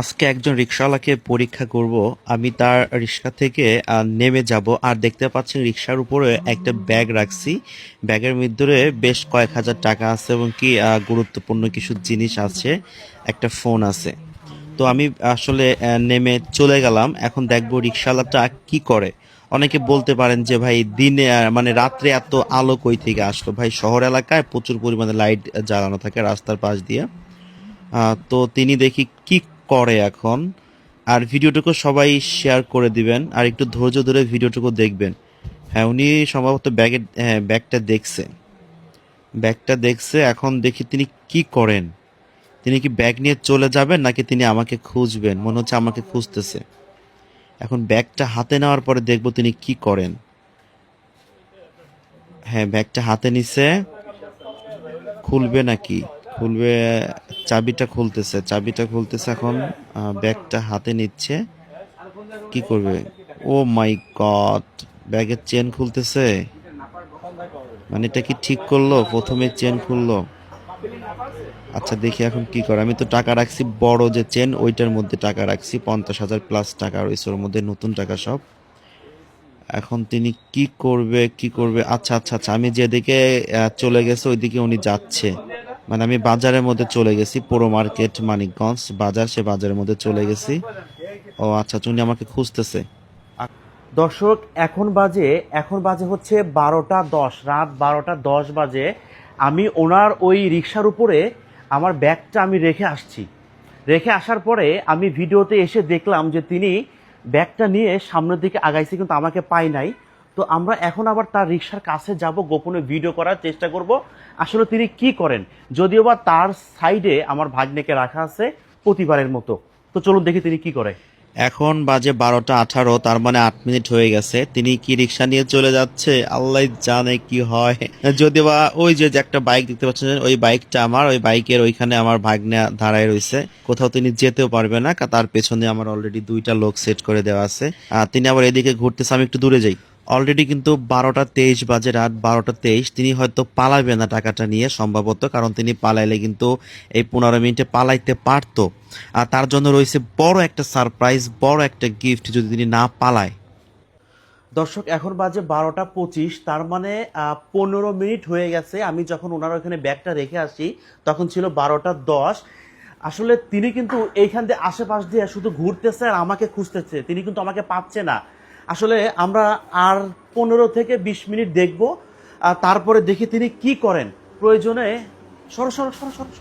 আজকে একজন রিক্সাওয়ালাকে পরীক্ষা করব, আমি তার রিক্সা থেকে নেমে যাব। আর দেখতে পাচ্ছেন রিক্সার উপরে একটা ব্যাগ রাখছি। ব্যাগের ভিতরে বেশ কয়েক হাজার টাকা আছে এবং কি গুরুত্বপূর্ণ কিছু জিনিস আছে, একটা ফোন আছে। তো আমি আসলে নেমে চলে গেলাম। এখন দেখব রিক্সাওয়ালাটা কি করে। অনেকে বলতে পারেন যে, ভাই, দিনে মানে রাত্রে এত আলো কই থেকে আসলো? ভাই, শহর এলাকায় প্রচুর পরিমাণে লাইট জ্বালানো থাকে রাস্তার পাশ দিয়ে। তো তিনি দেখি কি করে এখন। আর ভিডিওটুকু সবাই শেয়ার করে দিবেন, আর একটু ধৈর্য ধরে ভিডিওটুকু দেখবেন। হ্যাঁ উনি সম্ভবত ব্যাগে হ্যাঁ ব্যাগটা দেখছে। ব্যাগটা দেখছে, এখন দেখি তিনি কি করেন। তিনি কি ব্যাগ নিয়ে চলে যাবেন, নাকি তিনি আমাকে খুঁজবেন? মনে হচ্ছে আমাকে খুঁজতেছে। এখন ব্যাগটা হাতে নেওয়ার পরে দেখব তিনি কি করেন। হ্যাঁ ব্যাগটা হাতে নিছে। খুলবে নাকি? খুলবে, চাবিটা খুলতেছে চাবিটা খুলতেছে এখন ব্যাগটা হাতে নিচ্ছে। কি করবে? ও মাই গড, ব্যাগের চেন খুলতেছে? মানে এটা কি ঠিক করল? প্রথমে চেন খুললো? আচ্ছা দেখি এখন কি করে। আমি তো টাকা রাখছি, বড় যে চেন, ওইটার মধ্যে টাকা রাখছি, পঞ্চাশ হাজার প্লাস টাকা রয়েছে, ওর মধ্যে নতুন টাকা সব। এখন তিনি কি করবে কি করবে? আচ্ছা আচ্ছা আচ্ছা আমি যেদিকে চলে গেছে, ওইদিকে উনি যাচ্ছে। মানে আমি বাজারের মধ্যে চলে গেছি, পুরো মার্কেট, মানিকগঞ্জ বাজার, সে বাজারের মধ্যে চলে গেছি। ও আচ্ছা উনি আমাকে খুঁজতেছে। দর্শক, এখন বাজে এখন বাজে হচ্ছে বারোটা দশ, রাত বারোটা দশ বাজে। আমি ওনার ওই রিক্সার উপরে আমার ব্যাগটা আমি রেখে আসছি। রেখে আসার পরে আমি ভিডিওতে এসে দেখলাম যে তিনি ব্যাগটা নিয়ে সামনের দিকে আগাইছে, কিন্তু আমাকে পাই নাই। তো আমরা এখন আবার তার রিক্সার কাছে যাব, গোপনে ভিডিও করার চেষ্টা করব। আসলে তিনি কি করেন? যদিও বা তার সাইডে আমার ভাগ্নেকে রাখা আছে প্রতিবারের মতো। তো চলুন দেখি তিনি কি করে। এখন বাজে বারোটা আঠারো, তার মানে আট মিনিট হয়ে গেছে। তিনি কি রিক্সা নিয়ে চলে যাচ্ছে? আল্লাহ জানে কি হয়। যদি বা ওই যে একটা বাইক দেখতে পাচ্ছেন, ওই বাইকটা আমার, ওই বাইকের ওইখানে আমার ভাগ্নে দাঁড়ায় রয়েছে কোথাও তিনি যেতেও পারবে না, তার পেছনে আমার অলরেডি দুইটা লোক সেট করে দেওয়া আছে। আর তিনি আবার এদিকে ঘুরতেছে, আমি একটু দূরে যাই। অলরেডি কিন্তু বারোটা তেইশ বাজে, রাত বারোটা তেইশ। তিনি হয়তো পালাবে না টাকাটা নিয়ে সম্ভবত, কারণ তিনি পালাইলে কিন্তু এই পনেরো মিনিটে পালাইতে পারতো। আর তার জন্য রয়েছে বড় একটা সারপ্রাইজ, বড় একটা গিফট যদি তিনি না পালায়। দর্শক, এখন বাজে বারোটা পঁচিশ, তার মানে পনেরো মিনিট হয়ে গেছে। আমি যখন ওনার ওখানে ব্যাগটা রেখে আসি, তখন ছিল বারোটা দশ। আসলে তিনি কিন্তু এইখান দিয়ে আশেপাশ দিয়ে শুধু ঘুরতেছে আর আমাকে খুঁজতেছে। তিনি কিন্তু আমাকে পাচ্ছে না। আসলে আমরা আর পনেরো থেকে বিশ মিনিট দেখব আর তারপরে দেখি তিনি কি করেন। প্রয়োজনে সর সর সর সরো।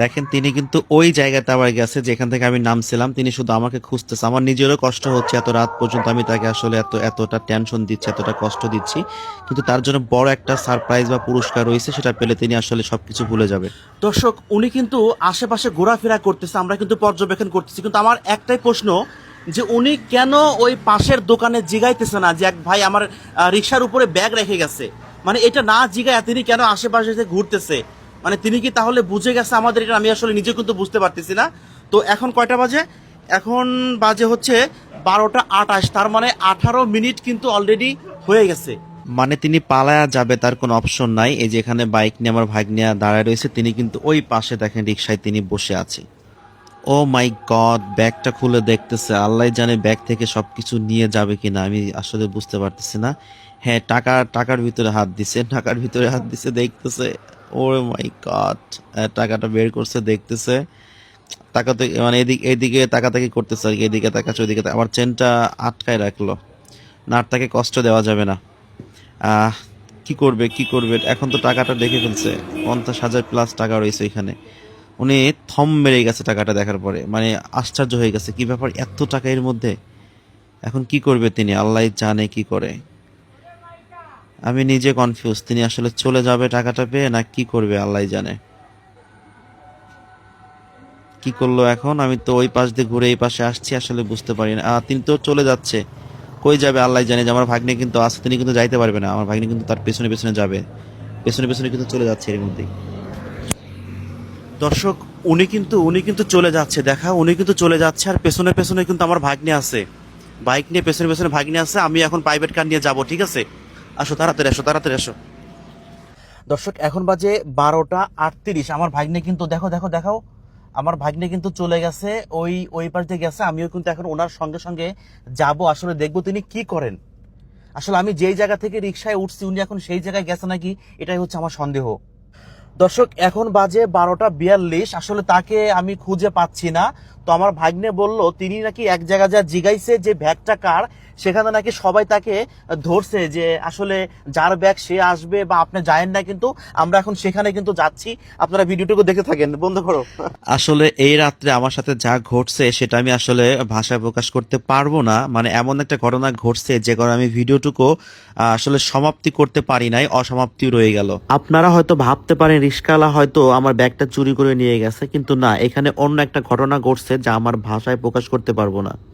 দেখেন তিনি কিন্তু ওই জায়গাতে আবার গেছে যেখান থেকে আমি নামছিলাম। তিনি শুধু আমাকে খুঁজতেছে। আমার নিজেরও কষ্ট হচ্ছে এত রাত পর্যন্ত। আমি তাকে আসলে এত এতটা টেনশন দিচ্ছি এতটা কষ্ট দিচ্ছি। কিন্তু তার জন্য বড় একটা সারপ্রাইজ বা পুরস্কার রয়েছে সেটা পেলে তিনি আসলে সবকিছু ভুলে যাবে। দর্শক উনি কিন্তু আশেপাশে ঘোরাফেরা করতেছে আমরা কিন্তু পর্যবেক্ষণ করতেছি। কিন্তু আমার একটাই প্রশ্ন যে উনি কেন ওই পাশের দোকানে জিগাইতেছে না যে এক ভাই আমার রিক্সার উপরে ব্যাগ রেখে গেছে? মানে এটা না জিগায় তিনি কেন আশেপাশে ঘুরতেছে? মানে তিনি কি তাহলে বুঝে গেছে আমাদের এটা? আমি আসলে নিজে কিন্তু বুঝতে পারতেছি না। তো এখন কয়টা বাজে? এখন বাজে হচ্ছে বারোটা আটাশ তার মানে আঠারো মিনিট কিন্তু অলরেডি হয়ে গেছে। মানে তিনি পালায়া যাবে তার কোনো অপশন নাই। এই যে এখানে বাইক নিয়ে আমার ভাগ্নিয়া দাঁড়ায় রয়েছে, তিনি কিন্তু ওই পাশে দেখেন রিক্সায় তিনি বসে আছে ও মাই গড, ব্যাগটা খুলে দেখতেছে। আল্লাহ জানে ব্যাগ থেকে সব কিছু নিয়ে যাবে কিনা, আমি আসলে বুঝতে পারতেছি না। হ্যাঁ টাকা, টাকার ভিতরে হাত দিছে, টাকার ভিতরে হাত দিছে, দেখতেছে। ও মাই গড টাকাটা বের করছে, দেখতেছে। টাকা তাকাতে মানে এদিক, এদিকে তাকাতাকি করতেছে আর কি, এদিকে তাকাচ্ছে ওইদিকে তা- আমার চেনটা আটকায় রাখল। না, আর তাকে কষ্ট দেওয়া যাবে না। কি করবে কি করবে? এখন তো টাকাটা দেখে ফেলছে। পঞ্চাশ হাজার প্লাস টাকা রয়েছে এখানে। উনি থম মেরে গেছে টাকাটা দেখার পরে। মানে আশ্চর্য হয়ে গেছে, কি ব্যাপার এত টাকা এর মধ্যে? এখন কি করবে তিনি? আল্লাহ জানে কি করে। আমি নিজে কনফিউজ তিনি আসলে চলে যাবে টাকাটা পেয়ে না কি করবে, আল্লাহ জানে। কি করল এখন? আমি তো ওই পাশ দিয়ে ঘুরে এই পাশে আসছি, আসলে বুঝতে পারি না। তিনি তো চলে যাচ্ছে। কই যাবে? আল্লাহ জানে যে আমার ভাগ্নে কিন্তু আছে, তিনি কিন্তু যাইতে পারবে না। আমার ভাগ্নে কিন্তু তার পেছনে পেছনে যাবে। পেছনে পেছনে কিন্তু চলে যাচ্ছে এর মধ্যেই। দর্শক, উনি কিন্তু উনি কিন্তু চলে যাচ্ছে, দেখা, উনি কিন্তু চলে যাচ্ছে আর পেছনে পেছনে কিন্তু আমার ভাগ্নে আছে। বাইক নিয়ে পেছনে পেছনে ভাগ্নে আছে, আমি এখন প্রাইভেট কার নিয়ে যাব, ঠিক আছে? আসো, তাড়াতাড়ি আসো তাড়াতাড়ি আসো। দর্শক, এখন বাজে বারোটা আটত্রিশ, আমার ভাগ্নে কিন্তু, দেখো দেখো, দেখাও, আমার ভাগ্নে কিন্তু চলে গেছে, ওই ওই পাশ গেছে, আমিও কিন্তু এখন ওনার সঙ্গে সঙ্গে যাব, আসলে দেখব তিনি কি করেন। আসলে আমি যেই জায়গা থেকে রিক্সায় উঠছি, উনি এখন সেই জায়গায় গেছে নাকি, এটাই হচ্ছে আমার সন্দেহ। দর্শক এখন বাজে বারোটা বিয়াল্লিশ। আসলে তাকে আমি খুঁজে পাচ্ছি না। তো আমার ভাগ্নে বলল তিনি নাকি এক জায়গা যা জিগাইছে যে ব্যাগটা কার সেখানে নাকি সবাই তাকে ধরছে যে আসলে যার ব্যাগ সে আসবে বা আপনি যায়েন না কিন্তু আমরা এখন সেখানে কিন্তু যাচ্ছি। আপনারা ভিডিওটুকু দেখে থাকেন বন্ধ করো। আসলে এই রাত্রে আমার সাথে যা ঘটছে সেটা আমি আসলে ভাষায় প্রকাশ করতে পারব না। মানে এমন একটা ঘটনা ঘটছে যে কারণে আমি ভিডিওটুকু আসলে সমাপ্তি করতে পারি নাই অসমাপ্তি রয়ে গেল। আপনারা হয়তো ভাবতে পারেন রিস্কালা হয়তো আমার ব্যাগটা চুরি করে নিয়ে গেছে কিন্তু না এখানে অন্য একটা ঘটনা ঘটছে। যা আমার ভাষায় প্রকাশ করতে পারব না।